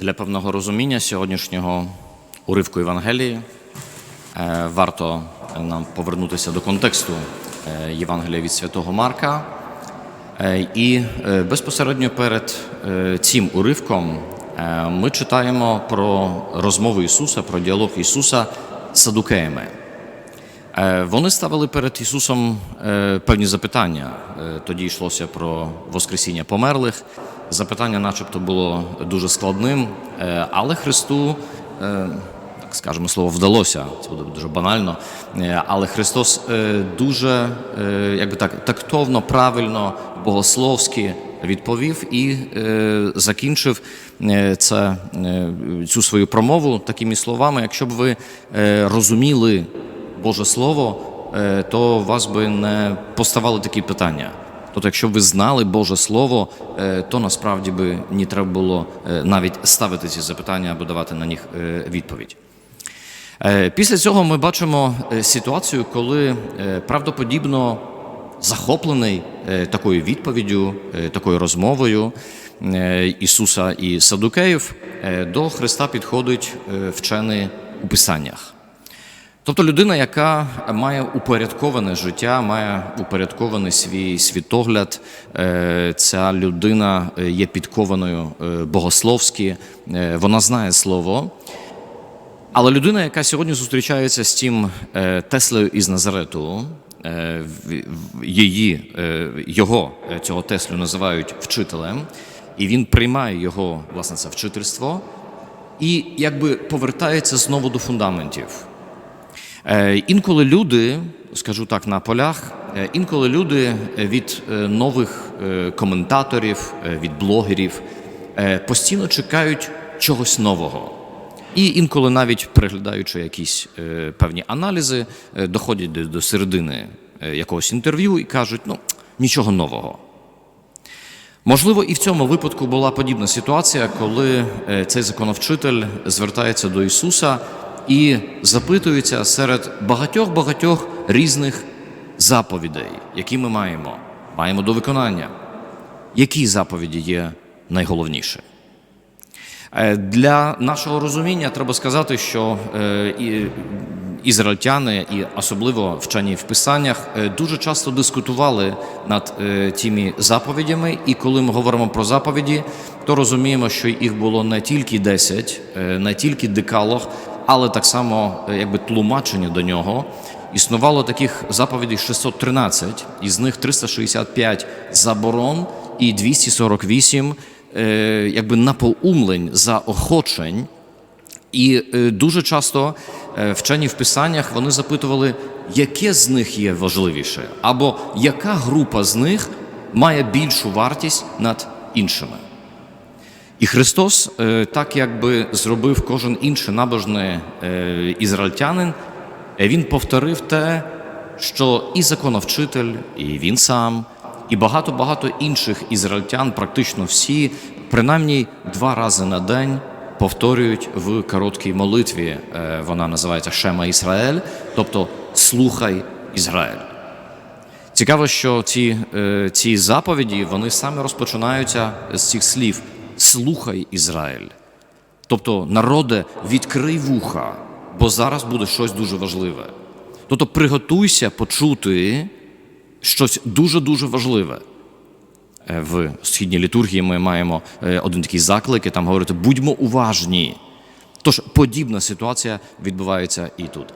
Для певного розуміння сьогоднішнього уривку Євангелії е, варто нам повернутися до контексту е, Євангелія від Святого Марка. Е, І безпосередньо перед цим уривком ми читаємо про розмову Ісуса, про діалог Ісуса з садукеями. Вони ставили перед Ісусом певні запитання. Тоді йшлося про Воскресіння померлих. Запитання, начебто, було дуже складним, е, але Христу, е, так скажемо слово, вдалося. Це буде дуже банально. Е, Але Христос дуже якби так, тактовно, правильно, богословськи відповів і закінчив це, цю свою промову такими словами. Якщо б ви розуміли Боже Слово, то вас би не поставали такі питання. Тобто, якщо ви знали Боже Слово, е, то насправді би не треба було е, навіть ставити ці запитання або давати на них е, відповідь. Після цього ми бачимо ситуацію, коли правдоподібно захоплений такою відповіддю, такою розмовою Ісуса і Садукеїв, до Христа підходить вчений у Писаннях. Тобто людина, яка має упорядковане життя, має упорядкований свій світогляд, е, ця людина е, є підкованою е, богословськи, вона знає слово. Але людина, яка сьогодні зустрічається з тим Теслею із Назарету, її, його цього Теслю називають вчителем, і він приймає його власне це вчительство, і якби повертається знову до фундаментів. Е, Інколи люди, скажу так на полях, е, інколи люди е, від нових коментаторів, від блогерів постійно чекають чогось нового. І інколи навіть переглядаючи якісь певні аналізи, доходять до, середини якогось інтерв'ю і кажуть, ну нічого нового. Можливо, і в цьому випадку була подібна ситуація, коли цей законовчитель звертається до Ісуса і запитується серед багатьох-багатьох різних заповідей, які ми маємо, маємо до виконання. Які заповіді є найголовніші? Е, Для нашого розуміння треба сказати, що е, ізраїльтяни, і особливо вчені в писаннях, е, дуже часто дискутували над тими заповідями. І коли ми говоримо про заповіді, то розуміємо, що їх було не тільки 10, е, не тільки декалог, але так само е, якби тлумачення до нього. Існувало таких заповідей 613, із них 365 заборон і 248 е, якби напоумлень, заохочень. І е, дуже часто вчені в писаннях вони запитували, яке з них є важливіше, або яка група з них має більшу вартість над іншими. І Христос, е, так якби зробив кожен інший набожний е, ізраїльтянин, е, він повторив те, що і законовчитель, і він сам, і багато-багато інших ізраїльтян, практично всі, принаймні два рази на день повторюють в короткій молитві. Вона називається Шема Ісраель, тобто слухай Ізраїль. Цікаво, що ці, ці заповіді вони саме розпочинаються з цих слів Слухай Ізраїль. Тобто, народе, відкрий вуха, бо зараз буде щось дуже важливе. Тобто, приготуйся почути щось дуже-дуже важливе. Е, В східній літургії ми маємо е, один такий заклик, і там говорити будьмо уважні. Тож подібна ситуація відбувається і тут.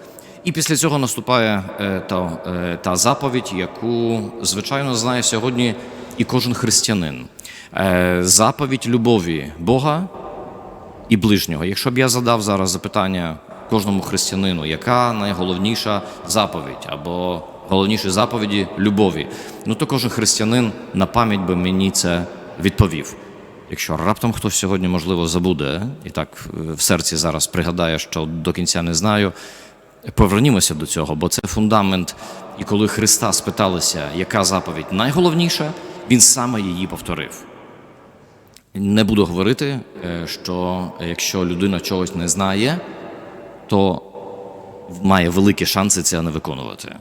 І після цього наступає е, та, та заповідь, яку, звичайно, знає сьогодні і кожен християнин. Е, Заповідь любові Бога і ближнього. Якщо б я задав зараз запитання кожному християнину, яка найголовніша заповідь або головніші заповіді любові, ну то кожен християнин на пам'ять би мені це відповів. Якщо раптом хтось сьогодні, можливо, забуде і так е, в серці зараз пригадає, що до кінця не знаю, повернімося до цього, бо це фундамент. І коли Христа спиталися, яка заповідь найголовніша, він саме її повторив. Не буду говорити, е, що якщо людина чогось не знає, то має великі шанси це не виконувати.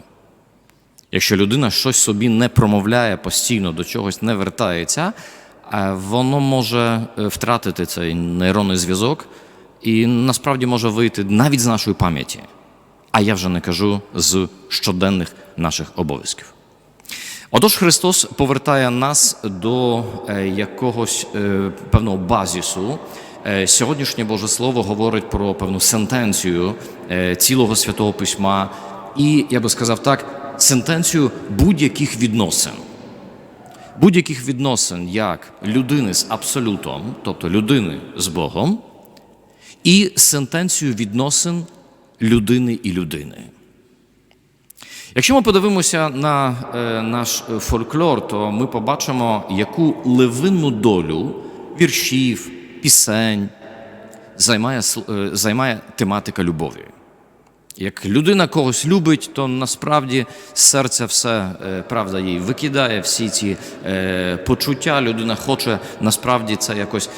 Якщо людина щось собі не промовляє постійно до чогось не вертається, е, воно може е, втратити цей нейронний зв'язок і насправді може вийти навіть з нашої пам'яті. А я вже не кажу з щоденних наших обов'язків. Отож, Христос повертає нас до е, якогось е, певного базісу. Е, Сьогоднішнє Боже Слово говорить про певну сентенцію цілого святого письма, і я би сказав так, сентенцію будь-яких відносин. Будь-яких відносин як людини з абсолютом, тобто людини з Богом, і сентенцію відносин людини і людини. Якщо ми подивимося на е, наш е, фольклор, то ми побачимо, яку левинну долю віршів, пісень займає, е, займає тематика любові. Як людина когось любить, то насправді з серця все правда їй викидає всі ці почуття. Людина хоче насправді це якось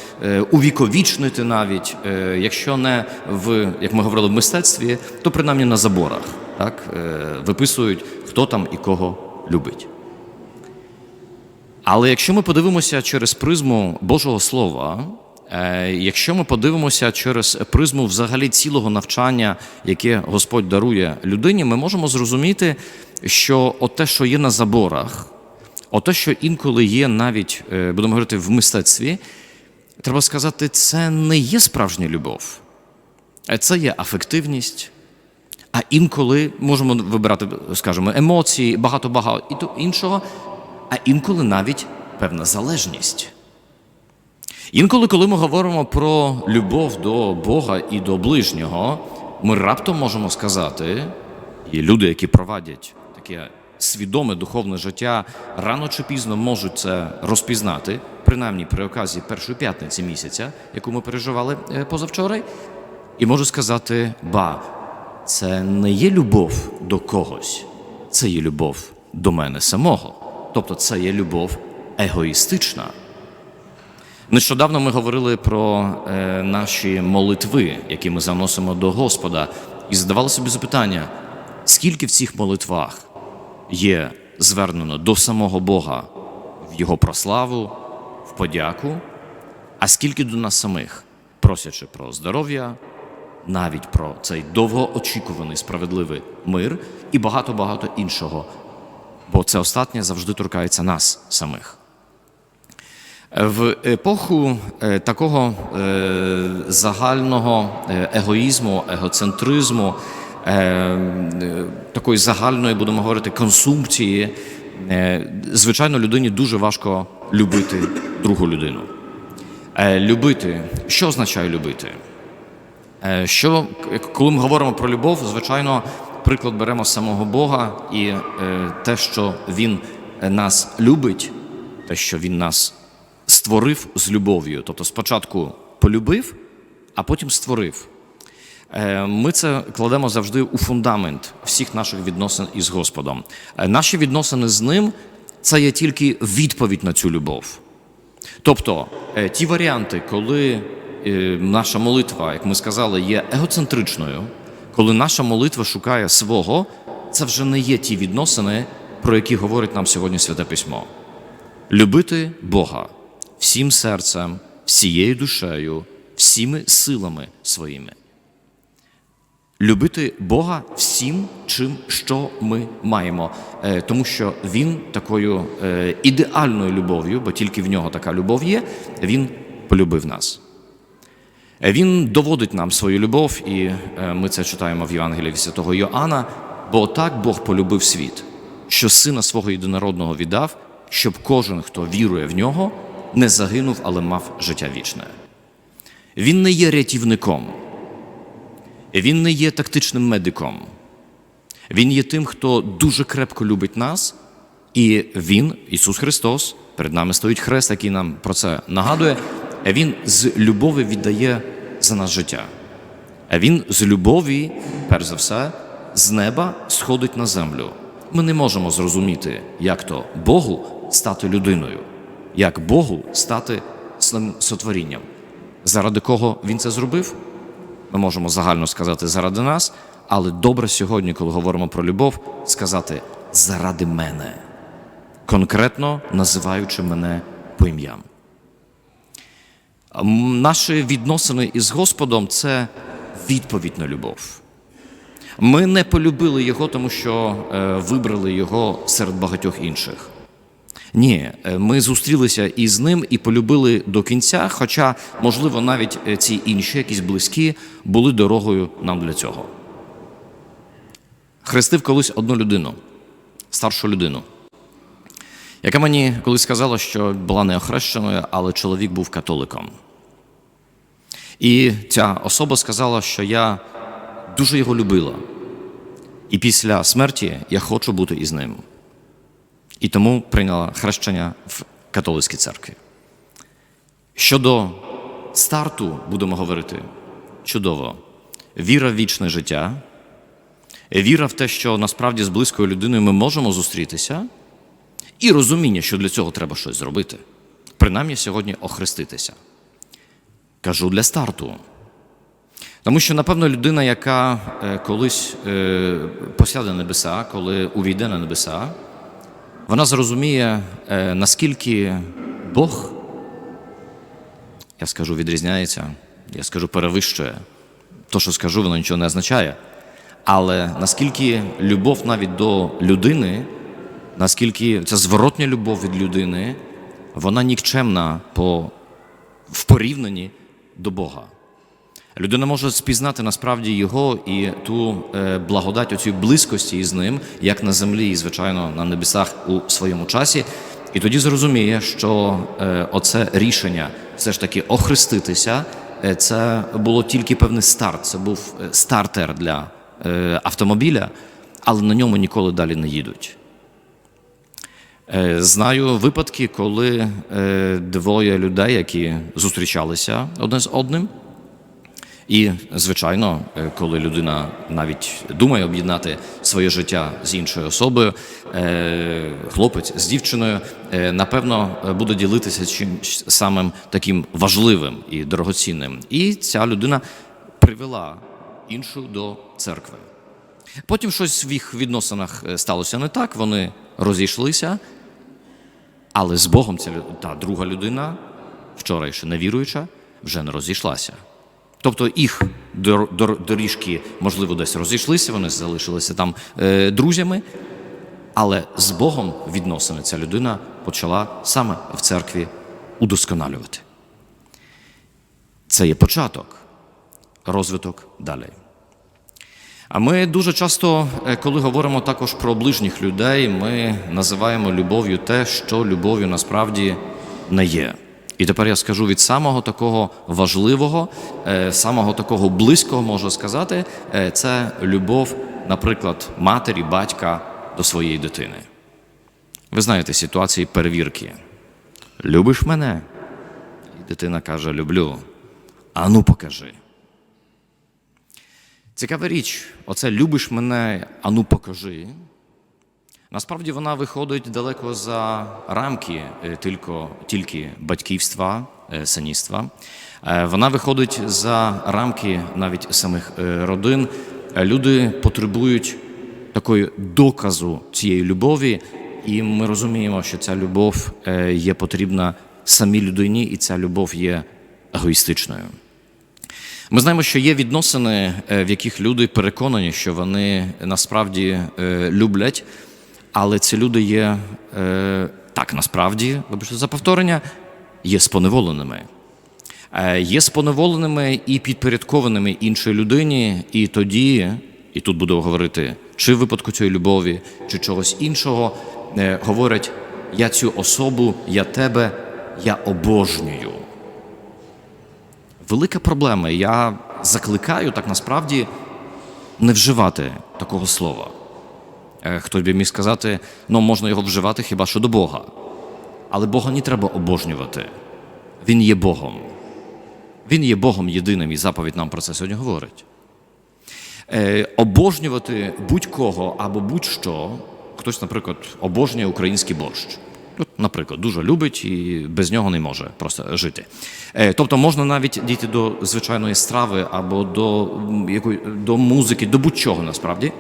увіковічнити навіть, якщо не в, як ми говорили, в мистецтві, то принаймні на заборах. Так? Е, виписують, хто там і кого любить. Але якщо ми подивимося через призму Божого Слова, е, якщо ми подивимося через призму взагалі цілого навчання, яке Господь дарує людині, ми можемо зрозуміти, що те, що є на заборах, те, що інколи є навіть, е, будемо говорити, в мистецтві, треба сказати, це не є справжня любов. Це є афективність, а інколи можемо вибирати, скажімо, емоції, багато-багато і то іншого, а інколи навіть певна залежність. Інколи, коли ми говоримо про любов до Бога і до ближнього, ми раптом можемо сказати, і люди, які провадять таке свідоме духовне життя, рано чи пізно можуть це розпізнати, принаймні при оказії першої п'ятниці місяця, яку ми переживали е, позавчора, і можу сказати, ба, це не є любов до когось, це є любов до мене самого. Тобто це є любов егоїстична. Нещодавно ми говорили про е, наші молитви, які ми заносимо до Господа, і задавали собі запитання, скільки в цих молитвах є звернено до самого Бога в Його прославу, в подяку, а скільки до нас самих, просячи про здоров'я, навіть про цей довгоочікуваний справедливий мир і багато-багато іншого, бо це останнє завжди торкається нас самих. В епоху е, такого е, загального е, егоїзму, егоцентризму, такої загальної, будемо говорити, консумпції, звичайно, людині дуже важко любити другу людину. Любити, що означає любити? Е, Що, коли ми говоримо про любов, звичайно, приклад беремо самого Бога і е, те, що Він е, нас любить, те, що Він нас створив з любов'ю. Тобто спочатку полюбив, а потім створив. Ми це кладемо завжди у фундамент всіх наших відносин із Господом. Наші відносини з ним це є тільки відповідь на цю любов. Тобто ті варіанти, коли наша молитва, як ми сказали, є егоцентричною, коли наша молитва шукає свого, це вже не є ті відносини, про які говорить нам сьогодні Святе Письмо. Любити Бога всім серцем, всією душею, всіми силами своїми. Любити Бога всім, чим що ми маємо, Е, тому що Він такою е, ідеальною любов'ю, бо тільки в нього така любов є, Він полюбив нас. Він доводить нам свою любов, і е, ми це читаємо в Євангелії від святого Йоанна. Бо так Бог полюбив світ, що сина свого єдинородного віддав, щоб кожен, хто вірує в нього, не загинув, але мав життя вічне. Він не є рятівником, він не є тактичним медиком. Він є тим, хто дуже крепко любить нас, і Він, Ісус Христос, перед нами стоїть хрест, який нам про це нагадує. Він з любові віддає за нас життя. А Він з любові, перш за все, з неба сходить на землю. Ми не можемо зрозуміти, як то Богу стати людиною, як Богу стати сотворінням. Заради кого він це зробив? Ми можемо загально сказати заради нас, але добре сьогодні, коли говоримо про любов, сказати заради мене, конкретно називаючи мене по ім'ям. Наші відносини із Господом це відповідь на любов. Ми не полюбили його, тому що е, вибрали його серед багатьох інших. Ні, е, ми зустрілися із ним і полюбили до кінця, хоча, можливо, навіть е, ці інші, якісь близькі, були дорогою нам для цього. Хрестив колись одну людину, старшу людину, яка мені колись сказала, що була не охрещеною, але чоловік був католиком. І ця особа сказала, що я дуже його любила. І після смерті я хочу бути із ним. І тому прийняла хрещення в католицькій церкві. Щодо старту, будемо говорити, чудово. Віра в вічне життя, віра в те, що насправді з близькою людиною ми можемо зустрітися, і розуміння, що для цього треба щось зробити. Принаймні сьогодні охреститися. Кажу для старту. Тому що, напевно, людина, яка е, колись е, посяде небеса, коли увійде на небеса, вона зрозуміє, е, наскільки Бог, я скажу, відрізняється, я скажу, перевищує. То, що скажу, воно нічого не означає. Але наскільки любов навіть до людини, наскільки ця зворотня любов від людини, вона нікчемна по, в порівнянні до Бога. Людина може спізнати насправді його і ту е, благодать оцій близькості із ним, як на землі, і звичайно на небесах у своєму часі. І тоді зрозуміє, що е, оце рішення все ж таки охреститися, е, це було тільки певний старт. Це був стартер для автомобіля, але на ньому ніколи далі не їдуть. Е, Знаю випадки, коли е, двоє людей, які зустрічалися одне з одним. І, звичайно, е, коли людина навіть думає об'єднати своє життя з іншою особою, хлопець з дівчиною, напевно, буде ділитися чимось самим таким важливим і дорогоцінним. І ця людина привела іншу до церкви. Потім щось в їх відносинах сталося не так, вони розійшлися, але з Богом ця та друга людина, вчора ще невіруюча, вже не розійшлася. Тобто їх дор- дор- доріжки, можливо, десь розійшлися, вони залишилися там е, друзями, але з Богом відносини ця людина почала саме в церкві удосконалювати. Це є початок, розвиток далі. А ми дуже часто, е, коли говоримо також про ближніх людей, ми називаємо любов'ю те, що любов'ю насправді не є. І тепер я скажу від самого такого важливого, е, самого такого близького, можу сказати, е, це любов, наприклад, матері, батька до своєї дитини. Ви знаєте ситуації перевірки. Любиш мене? І дитина каже: Люблю. А ну покажи. Цікава річ, оце любиш мене, ану покажи. Насправді вона виходить далеко за рамки е, тільки, тільки батьківства, е, синівства. Е, Вона виходить за рамки навіть самих родин. Люди потребують такої доказу цієї любові, і ми розуміємо, що ця любов є потрібна самій людині, і ця любов є егоїстичною. Ми знаємо, що є відносини, е, в яких люди переконані, що вони насправді е, люблять, але ці люди є е, так насправді, вибачте за повторення, є споневоленими. Є споневоленими і підпорядкованими іншій людині, і тоді, і тут буду говорити, чи в випадку цієї любові, чи чогось іншого, говорять: я цю особу, я тебе, я обожнюю велика проблема. Я закликаю так насправді не вживати такого слова. Е, Хтось би міг сказати, ну можна його вживати хіба що до Бога. Але Бога не треба обожнювати. Він є Богом. Він є Богом єдиним, і заповідь нам про це сьогодні говорить. Е, обожнювати будь-кого або будь-що, хтось, наприклад, обожнює український борщ. Ну, наприклад, дуже любить і без нього не може просто жити. Е, тобто можна навіть дійти до звичайної страви або до, якої, до музики, до будь-чого насправді.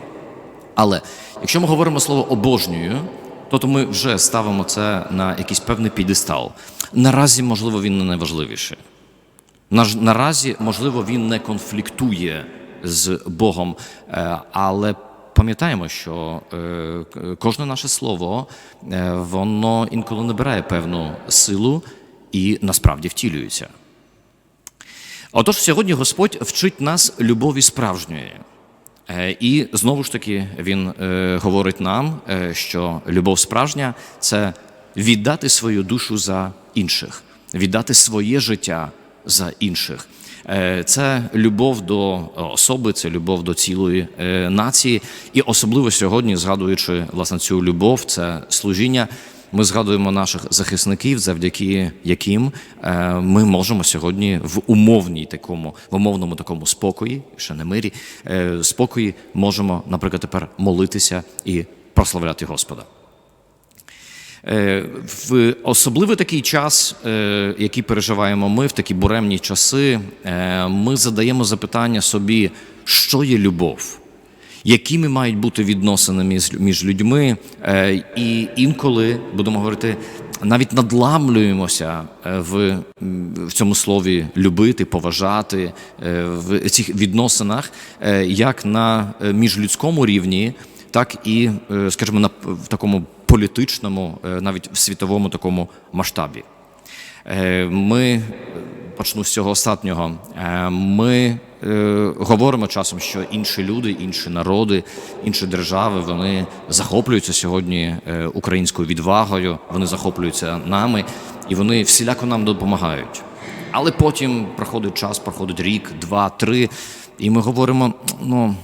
Але якщо ми говоримо слово обожнюю, то, ми вже ставимо це на якийсь певний підестал. Наразі, можливо, він не найважливіший. Наразі, можливо, він не конфліктує з Богом, е, але пам'ятаємо, що е, кожне наше слово е, воно інколи набирає певну силу і насправді втілюється. Отож, сьогодні Господь вчить нас любові справжньої. Е, І знову ж таки він говорить нам, що любов справжня це віддати свою душу за інших, віддати своє життя за інших. Е, Це любов до особи, це любов до цілої е, нації. І особливо сьогодні, згадуючи власне цю любов, це служіння. Ми згадуємо наших захисників, завдяки яким е, ми можемо сьогодні в умовній такому, в умовному такому спокої, ще не мирі, спокої можемо, наприклад, тепер молитися і прославляти Господа. Е, В особливий такий час, е, який переживаємо ми, в такі буремні часи, е, ми задаємо запитання собі, що є любов, якими мають бути відносини між- людьми, і інколи будемо говорити, навіть надламлюємося в, в цьому слові любити, поважати в цих відносинах, як на міжлюдському рівні, так і, скажімо, на в такому політичному, е, навіть в світовому такому масштабі. Е, Ми е, почну з цього останнього. Ми говоримо часом, що інші люди, інші народи, інші держави вони захоплюються сьогодні українською відвагою, вони захоплюються нами і вони всіляко нам допомагають. Але потім проходить час, проходить рік, два, три, і ми говоримо: ну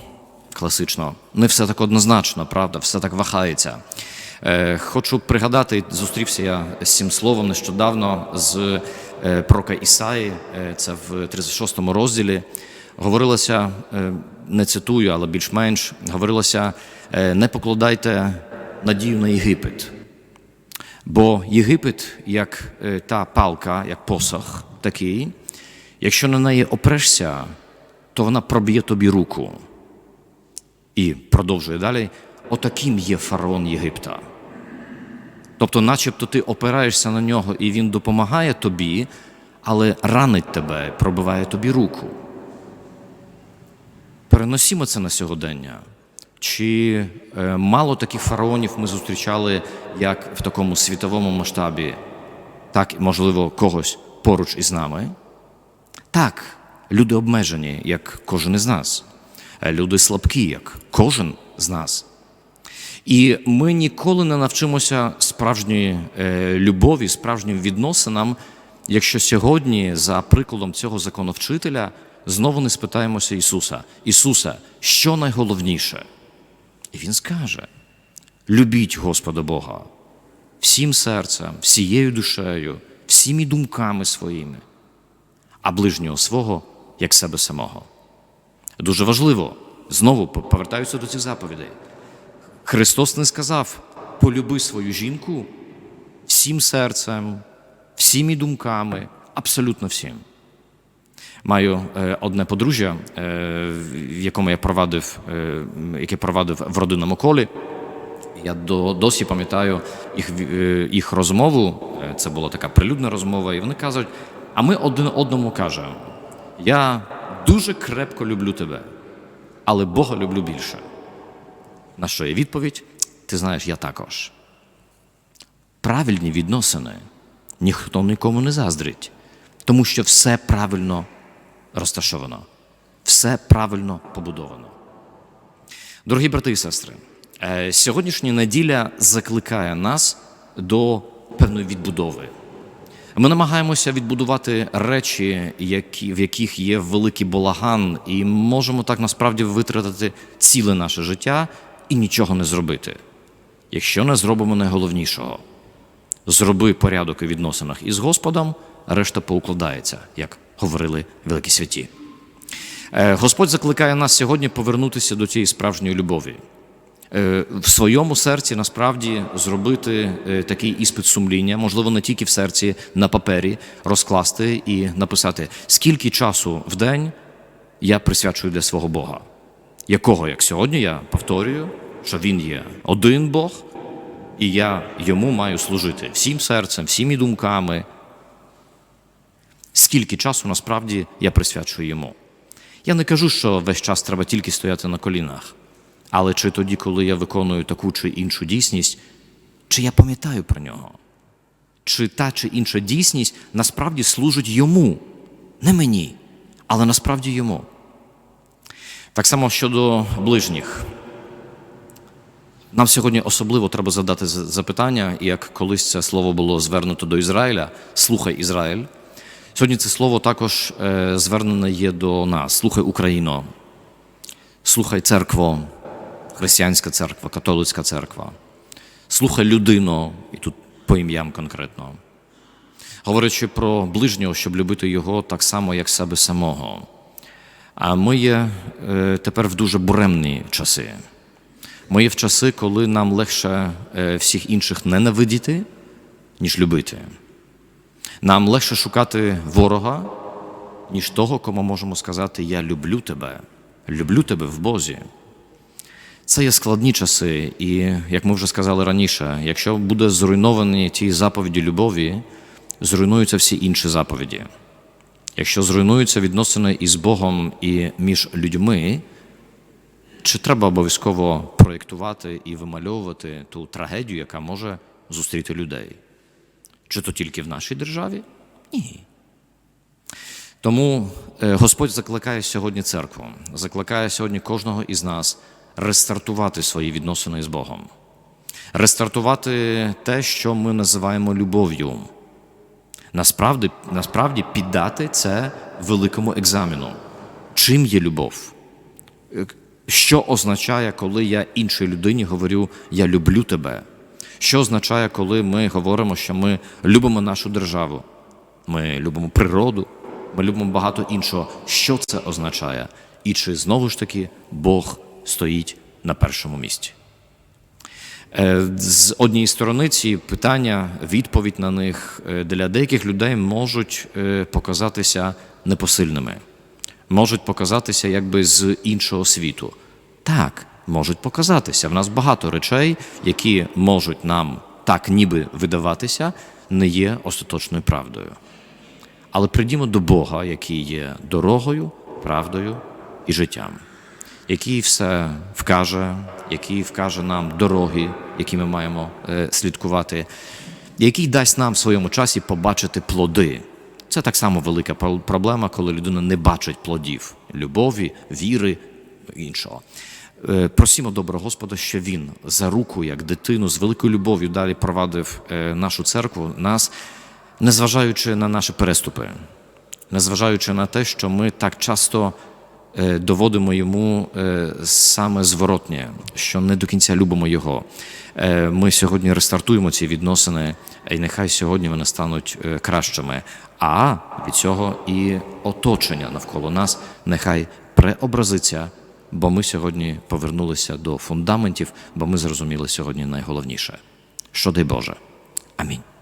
класично, не все так однозначно, правда, все так вахається. Е, Хочу пригадати, зустрівся я з цим словом нещодавно з е, пророка Ісаї, е, це в 36 розділі. Говорилося, не цитую, але більш-менш, говорилося: не покладайте надію на Єгипет. Бо Єгипет, як та палка, як посох такий, якщо на неї опрешся, то вона проб'є тобі руку. І продовжує далі: отаким є фараон Єгипта. Тобто, начебто ти опираєшся на нього і він допомагає тобі, але ранить тебе, пробиває тобі руку. Переносімо це на сьогодення. Чи е, мало таких фараонів ми зустрічали як в такому світовому масштабі, так, можливо, когось поруч із нами? Так, люди обмежені, як кожен із нас. Е, Люди слабкі, як кожен з нас. І ми ніколи не навчимося справжньої е, любові, справжнім відносинам, якщо сьогодні, за прикладом цього законовчителя, знову не спитаємося Ісуса: Ісуса, що найголовніше? І Він скаже: любіть Господа Бога всім серцем, всією душею, всіми думками своїми, а ближнього свого як себе самого. Дуже важливо, знову повертаюся до цих заповідей. Христос не сказав: полюби свою жінку всім серцем, всіми думками, абсолютно всім. Маю е, одне подружжя, е, в якому я провадив, е, яке провадив в родинному колі. Я до, досі пам'ятаю їх, їх розмову. Це була така прилюдна розмова, і вони кажуть: а ми один одному кажемо: я дуже крепко люблю тебе, але Бога люблю більше. На що є відповідь? Ти знаєш, я також. Правильні відносини ніхто нікому не заздрить, тому що все правильно розташовано, все правильно побудовано. Дорогі брати і сестри, е, сьогоднішня неділя закликає нас до певної відбудови. Ми намагаємося відбудувати речі, які, в яких є великий балаган, і можемо так насправді витратити ціле наше життя і нічого не зробити. Якщо не зробимо найголовнішого, зроби порядок у відносинах із Господом, решта поукладається, як говорили великі святі. Е, Господь закликає нас сьогодні повернутися до цієї справжньої любові. Е, В своєму серці насправді зробити е, такий іспит сумління, можливо, не тільки в серці, на папері розкласти і написати, скільки часу в день я присвячую для свого Бога. Якого, як сьогодні, я повторюю, що Він є один Бог, і я йому маю служити всім серцем, всіми думками. скільки часу насправді я присвячую йому. Я не кажу, що весь час треба тільки стояти на колінах, але чи тоді, коли я виконую таку чи іншу дійсність, чи я пам'ятаю про нього? Чи та чи інша дійсність насправді служить йому, не мені, але насправді йому. Так само щодо ближніх. Нам сьогодні особливо треба задати запитання, як колись це слово було звернуто до Ізраїля, слухай Ізраїль. Сьогодні це слово також е, звернене є до нас. Слухай Україно, слухай церкво, християнська церква, католицька церква. Слухай людину, і тут по ім'ям конкретно. Говорячи про ближнього, щоб любити його так само, як себе самого. А ми є е, тепер в дуже буремні часи. Ми є в часи, коли нам легше е, всіх інших ненавидіти, ніж любити. Нам легше шукати ворога, ніж того, кому можемо сказати Я люблю тебе, люблю тебе в Бозі. Це є складні часи, і як ми вже сказали раніше, якщо буде зруйновані ті заповіді любові, зруйнуються всі інші заповіді. Якщо зруйнуються відносини із Богом і між людьми, чи треба обов'язково проєктувати і вимальовувати ту трагедію, яка може зустріти людей? Чи то тільки в нашій державі? Ні. Тому е, Господь закликає сьогодні церкву, закликає сьогодні кожного із нас рестартувати свої відносини з Богом, рестартувати те, що ми називаємо любов'ю. Насправді, насправді піддати це великому екзамену. Чим є любов? Що означає, коли я іншій людині говорю Я люблю тебе? Що означає, коли ми говоримо, що ми любимо нашу державу? Ми любимо природу, ми любимо багато іншого. Що це означає? І чи знову ж таки Бог стоїть на першому місці? Е, З однієї сторони, ці питання, відповідь на них е, для деяких людей можуть е, показатися непосильними, можуть показатися якби з іншого світу. Так, можуть показатися. В нас багато речей, які можуть нам так ніби видаватися, не є остаточною правдою. Але прийдімо до Бога, який є дорогою, правдою і життям, який все вкаже, який вкаже нам дороги, які ми маємо е, слідкувати, який дасть нам в своєму часі побачити плоди. Це так само велика пр- проблема, коли людина не бачить плодів любові, віри іншого. Е, Просімо доброго Господа, що Він за руку, як дитину, з великою любов'ю далі провадив е, нашу церкву, нас, незважаючи на наші переступи, незважаючи на те, що ми так часто доводимо йому е, саме зворотнє, що не до кінця любимо його. Е, Ми сьогодні рестартуємо ці відносини, і нехай сьогодні вони стануть е, кращими. А від цього і оточення навколо нас нехай преобразиться, бо ми сьогодні повернулися до фундаментів, бо ми зрозуміли сьогодні найголовніше. Що дай Боже. Амінь.